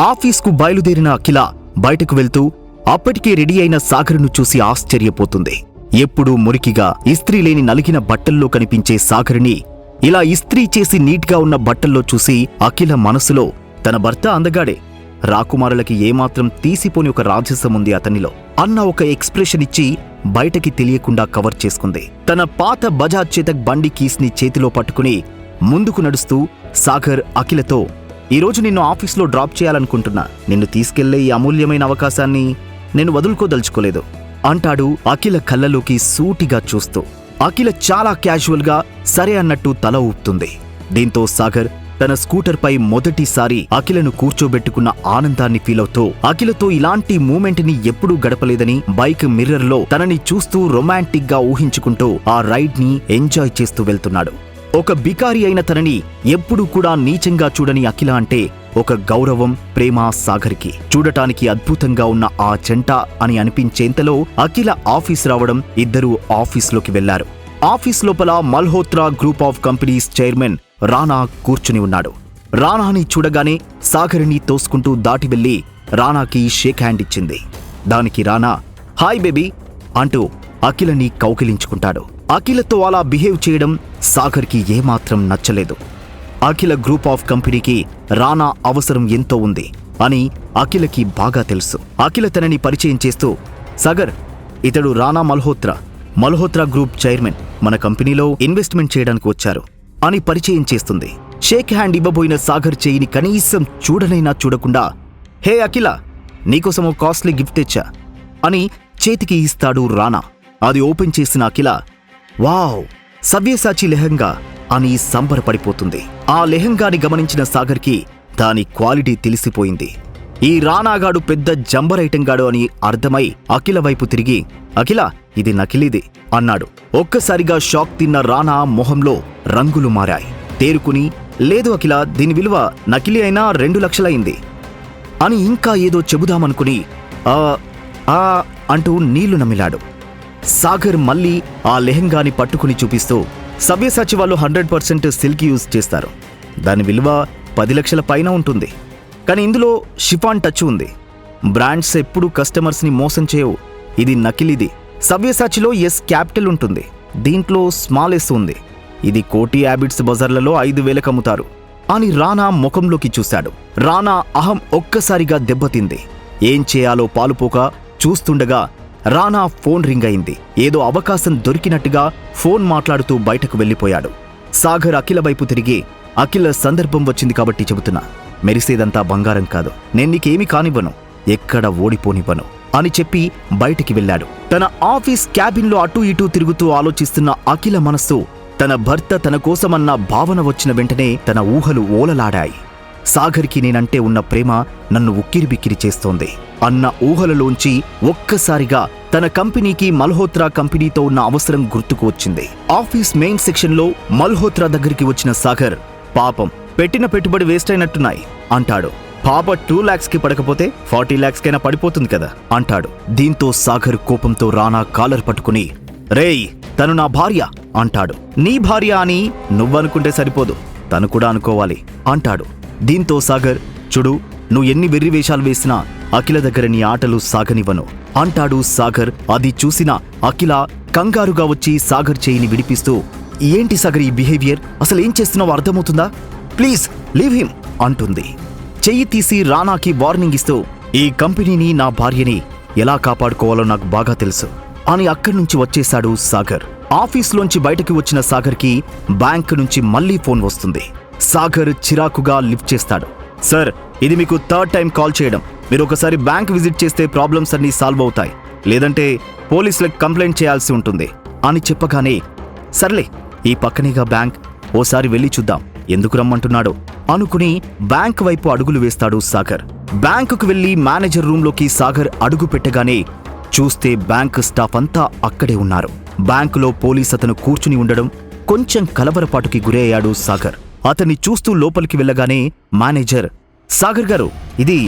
ఆఫీస్కు బయలుదేరిన అఖిల బయటకు వెళ్తూ అప్పటికే రెడీ అయిన సాగర్ను చూసి ఆశ్చర్యపోతుంది. ఎప్పుడూ మురికిగా ఇస్త్రీ లేని నలిగిన బట్టల్లో కనిపించే సాగర్ని ఇలా ఇస్త్రీ చేసి నీట్గా ఉన్న బట్టల్లో చూసి అఖిల మనసులో తన భర్త అందగాడే. రాకుమారులకి ఏమాత్రం తీసిపోని ఒక రాజసం ఉంది అతనిలో. అన్న ఒక ఎక్స్ప్రెషన్ ఇచ్చి బయటకి తెలియకుండా కవర్ చేసుకుంది. తన పాత బజాజ్ చేతక్ బండి కీస్ని చేతిలో పట్టుకుని ముందుకు నడుస్తూ సాగర్ అఖిలతో ఈరోజు నిన్ను ఆఫీస్లో డ్రాప్ చేయాలనుకుంటున్నా. నిన్ను తీసుకెళ్ళే ఈ అమూల్యమైన అవకాశాన్ని నేను వదులుకోదలుచుకోలేదు. అంటాడు అఖిల కళ్ళలోకి సూటిగా చూస్తూ. అఖిల చాలా క్యాజువల్గా సరే అన్నట్టు తల ఊపుతుంది. దీంతో సాగర్ తన స్కూటర్పై మొదటిసారి అఖిలను కూర్చోబెట్టుకున్న ఆనందాన్ని ఫీలవుతూ అఖిలతో ఇలాంటి మూమెంట్ని ఎప్పుడూ గడపలేదని బైక్ మిర్రర్లో తనని చూస్తూ రొమాంటిక్గా ఊహించుకుంటూ ఆ రైడ్ని ఎంజాయ్ చేస్తూ వెళ్తున్నాడు. ఒక బికారి అయిన తనని ఎప్పుడూ కూడా నీచంగా చూడని అఖిల అంటే ఒక గౌరవం ప్రేమ సాగర్కి. చూడటానికి అద్భుతంగా ఉన్న ఆ జంట అని అనిపించేంతలో అఖిల ఆఫీస్ రావడం ఇద్దరూ ఆఫీస్లోకి వెళ్ళారు. ఆఫీస్ లోపల Malhotra group of companies chairman Rana కూర్చుని ఉన్నాడు. రానాని చూడగానే సాగర్ని తోసుకుంటూ దాటి వెళ్ళి రానాకి షేక్ హ్యాండ్ ఇచ్చింది. దానికి రానా హాయ్ బేబీ అంటూ అఖిలని కౌకిలించుకుంటాడు అఖిలతో అలా బిహేవ్ చేయడం సాగర్కి ఏమాత్రం నచ్చలేదు. అఖిల గ్రూప్ ఆఫ్ కంపెనీకి రానా అవసరం ఎంతో ఉంది అని అఖిలకి బాగా తెలుసు. అఖిల తనని పరిచయం చేస్తూ సాగర్ ఇతడు Rana Malhotra. Malhotra group chairman. మన కంపెనీలో ఇన్వెస్ట్మెంట్ చేయడానికి వచ్చారు అని పరిచయం చేస్తుంది. షేక్ హ్యాండ్ ఇవ్వబోయిన సాగర్ చేయిని కనీసం చూడనైనా చూడకుండా హే అఖిల నీకోసం కాస్ట్లీ గిఫ్ట్ తెచ్చా అని చేతికి ఇస్తాడు రానా. అది ఓపెన్ చేసిన అఖిల వావ్ సవ్యసాచి లెహంగా అని సంబరపడిపోతుంది. ఆ లెహంగాని గమనించిన సాగర్కి దాని క్వాలిటీ తెలిసిపోయింది. ఈ రానాగాడు పెద్ద జంబర్ ఐటంగాడు అని అర్థమై అఖిల వైపు తిరిగి అఖిల ఇది నకిలీది అన్నాడు. ఒక్కసారిగా షాక్ తిన్న రానా మొహంలో రంగులు మారాయి. తేరుకుని లేదు అఖిల దీని విలువ నకిలీ అయినా రెండు లక్షలైంది అని ఇంకా ఏదో చెబుదామనుకుని ఆ ఆ అంటూ నీళ్ళు నమిలాడు. సాగర్ మళ్ళీ ఆ లెహంగాని పట్టుకుని చూపిస్తూ సవ్యసాచి వాళ్ళు హండ్రెడ్ పర్సెంట్ సిల్క్ యూజ్ చేస్తారు. దాని విలువ పది లక్షల పైన ఉంటుంది. కానీ ఇందులో షిఫాన్ టచ్ ఉంది. బ్రాండ్స్ ఎప్పుడూ కస్టమర్స్ని మోసం చేయవు. ఇది నకిలీది. సవ్యసాచిలో ఎస్ క్యాపిటల్ ఉంటుంది. దీంట్లో స్మాల్ ఎస్ ఉంది. ఇది కోటి యాబిట్స్ బజార్లలో ఐదు వేలకు అమ్ముతారు. అని రానా ముఖంలోకి చూశాడు. రానా అహం ఒక్కసారిగా దెబ్బతింది. ఏం చేయాలో పాలుపోక చూస్తుండగా రానా ఫోన్ రింగ్ అయింది. ఏదో అవకాశం దొరికినట్టుగా ఫోన్ మాట్లాడుతూ బయటకు వెళ్ళిపోయాడు. సాగర్ అఖిల వైపు తిరిగి అఖిల సందర్భం వచ్చింది కాబట్టి చెబుతున్నా మెరిసేదంతా బంగారం కాదు. నేను నీకేమీ కానివ్వను ఎక్కడ ఓడిపోనివ్వను అని చెప్పి బయటికి వెళ్ళాడు. తన ఆఫీస్ క్యాబిన్లో అటూ ఇటూ తిరుగుతూ ఆలోచిస్తున్న అఖిల మనస్సు తన భర్త తన కోసమన్న భావన వచ్చిన వెంటనే తన ఊహలు ఓలలాడాయి. సాగర్కి నేనంటే ఉన్న ప్రేమ నన్ను ఉక్కిరిబిక్కిరి చేస్తోంది. అన్న ఊహలలోంచి ఒక్కసారిగా తన కంపెనీకి మల్హోత్రా కంపెనీతో ఉన్న అవసరం గుర్తుకు వచ్చింది. ఆఫీస్ మెయిన్ సెక్షన్లో మల్హోత్రా దగ్గరికి వచ్చిన సాగర్ పాపం పెట్టిన పెట్టుబడి వేస్ట్ అయినట్టున్నాయి అంటాడు. పాప టూ లాక్స్కి పడకపోతే ఫార్టీ లాక్స్ కైనా పడిపోతుంది కదా అంటాడు. దీంతో సాగర్ కోపంతో రానా కాలర్ పట్టుకుని రేయ్ తను నా భార్య అంటాడు. నీ భార్య అని నువ్వనుకుంటే సరిపోదు. తను కూడా అనుకోవాలి అంటాడు. దీంతో సాగర్ చూడు నువ్వు ఎన్ని వెర్రి వేషాలు వేసినా అఖిల దగ్గర నీ ఆటలు సాగనివ్వను అంటాడు సాగర్. అది చూసిన అఖిల కంగారుగా వచ్చి సాగర్ చేయిని విడిపిస్తూ ఏంటి సాగర్ ఈ బిహేవియర్? అసలు ఏం చేస్తున్నావో అర్థమవుతుందా? ప్లీజ్ లీవ్ హిమ్ అంటుంది. చెయ్యి తీసి రానాకి వార్నింగ్ ఇస్తూ ఈ కంపెనీని నా భార్యని ఎలా కాపాడుకోవాలో నాకు బాగా తెలుసు అని అక్కడి నుంచి వచ్చేశాడు సాగర్. ఆఫీస్లోంచి బయటకి వచ్చిన సాగర్కి బ్యాంక్ నుంచి మళ్ళీ ఫోన్ వస్తుంది. సాగర్ చిరాకుగా లిఫ్ట్ చేస్తాడు. సార్ ఇది మీకు థర్డ్ టైం కాల్ చేయడం. మీరు ఒకసారి బ్యాంక్ విజిట్ చేస్తే ప్రాబ్లమ్స్ అన్నీ సాల్వ్ అవుతాయి. లేదంటే పోలీసులకు కంప్లైంట్ చేయాల్సి ఉంటుంది. అని చెప్పగానే సర్లే ఈ పక్కనేగా బ్యాంక్ ఓసారి వెళ్ళి చూద్దాం. ఎందుకు రమ్మంటున్నాడో? అనుకుని బ్యాంక్ వైపు అడుగులు వేస్తాడు సాగర్. బ్యాంకుకు వెళ్ళి మేనేజర్ రూంలోకి సాగర్ అడుగు పెట్టగానే చూస్తే బ్యాంక్ స్టాఫ్ అంతా అక్కడే ఉన్నారు. బ్యాంకులో పోలీస్ అతను కూర్చుని ఉండడం కొంచెం కలవరపాటుకి గురయ్యాడు సాగర్. అతన్ని చూస్తూ లోపలికి వెళ్ళగానే మేనేజర్ సాగర్ గారు ఇది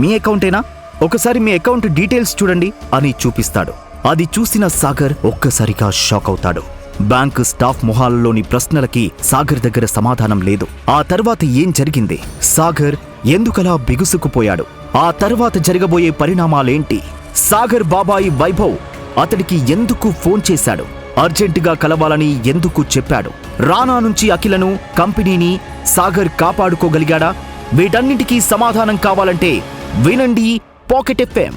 మీ అకౌంటేనా? ఒకసారి మీ అకౌంట్ డీటెయిల్స్ చూడండి అని చూపిస్తాడు. అది చూసిన సాగర్ ఒక్కసారిగా షాక్ అవుతాడు. బ్యాంకు స్టాఫ్ మొహాలలోని ప్రశ్నలకి సాగర్ దగ్గర సమాధానం లేదు. ఆ తర్వాత ఏం జరిగింది? సాగర్ ఎందుకలా బిగుసుకుపోయాడు? ఆ తర్వాత జరగబోయే పరిణామాలేంటి? సాగర్ బాబాయి వైభవ్ అతడికి ఎందుకు ఫోన్ చేశాడు? అర్జెంటుగా కలవాలని ఎందుకు చెప్పాడు? రానా నుంచి అఖిలను కంపెనీని సాగర్ కాపాడుకోగలిగాడా? వీటన్నింటికీ సమాధానం కావాలంటే వినండి పాకెట్ ఎఫ్ఎం